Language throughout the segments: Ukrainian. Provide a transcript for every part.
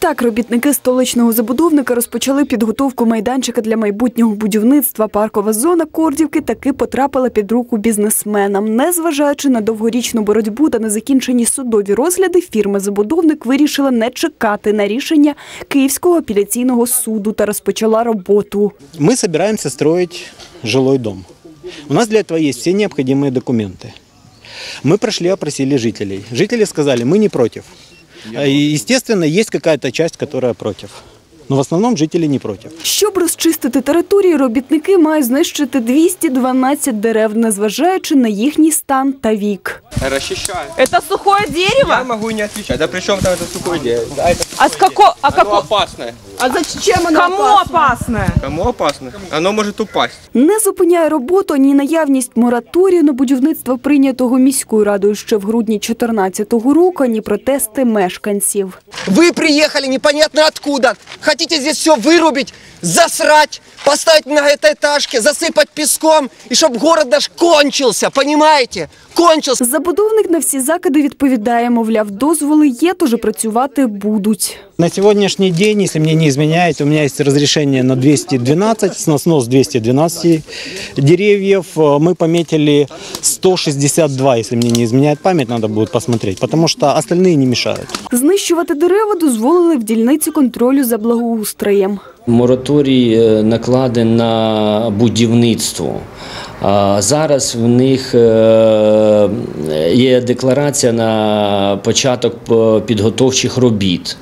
Так, робітники столичного забудовника розпочали підготовку майданчика для майбутнього будівництва. Паркова зона Кордівки таки потрапила під руку бізнесменам. Незважаючи на довгорічну боротьбу та незакінчені судові розгляди, фірма-забудовник вирішила не чекати на рішення Київського апеляційного суду та розпочала роботу. Мы собираемся строить жилой дом. У нас для этого есть все необходимые документы. Мы прошли, опросили жителей. Жители сказали, мы не против. А, и, Естественно, есть какая-то часть, которая против. Но в основном жители не против. Щоб розчистити територію, робітники мають знищити 212 дерев, незважаючи на їхній стан та вік. Расчищаю. Это сухое Я дерево? могу и не отвечать. Да при чем там это сухое дерево? Да, это А с како... а оно како... опасное. А зачем оно Кому опасное? Кому опасно? Оно может упасть. Не зупиняє роботу ні наявність мораторію на будівництво прийнятого міською радою ще в грудні 2014 року, ні протести мешканців. Вы приехали непонятно откуда. Хотите здесь все вырубить, засрать, поставить многоэтажки, засыпать песком, и чтобы город наш кончился, понимаете? Кончился. Забудовник на всі закиди відповідає, мовляв, дозволи є, тож і працювати будуть. На сегодняшний день, если мне не изменяет, у меня есть разрешение на 212, на снос 212 деревьев. Э, Мы пометили 162, если мне не изменяет память, надо будет посмотреть, потому что остальные не мешают. Знищувати дерева дозволили в дільниці контролю за благоустроєм. Мораторій е, накладен на будівництво. Зараз в них е, є декларація на початок е, підготовчих робіт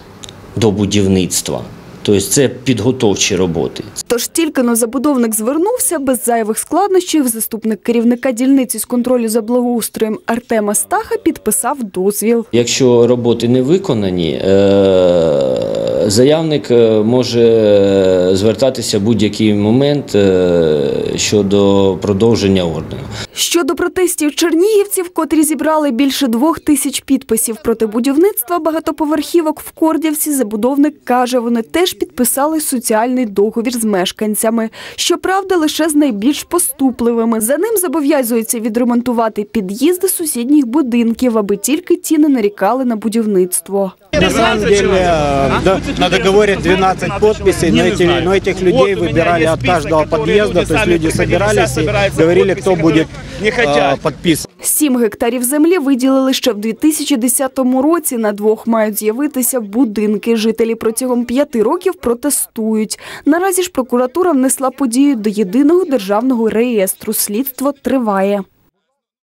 до будівництва. Тобто це підготовчі роботи. Тож тільки но забудовник звернувся без зайвих складнощів. Заступник керівника дільниці з контролю за благоустроєм Артема Стаха підписав дозвіл. Якщо роботи не виконані, е, заявник е, може звертатися в будь-який момент е, щодо продовження ордену. Щодо протестів чернігівців, котрі зібрали більше двох тисяч підписів проти будівництва багатоповерхівок в Кордівці, забудовник каже, вони теж підписали соціальний договір з мешканцями. Щоправда, лише з найбільш поступливими. За ним зобов'язується відремонтувати під'їзди сусідніх будинків, аби тільки ті не нарікали на будівництво На самом деле э, да, на договоре 12 подписей, но, эти, но этих людей выбирали от каждого подъезда, то есть люди собирались и говорили, кто будет э, подписан. Сім гектарів землі виділили ще в 2010 році. На двох мають з'явитися будинки. Жителі протягом п'яти років протестують. Наразі ж прокуратура внесла подію до єдиного державного реєстру. Слідство триває.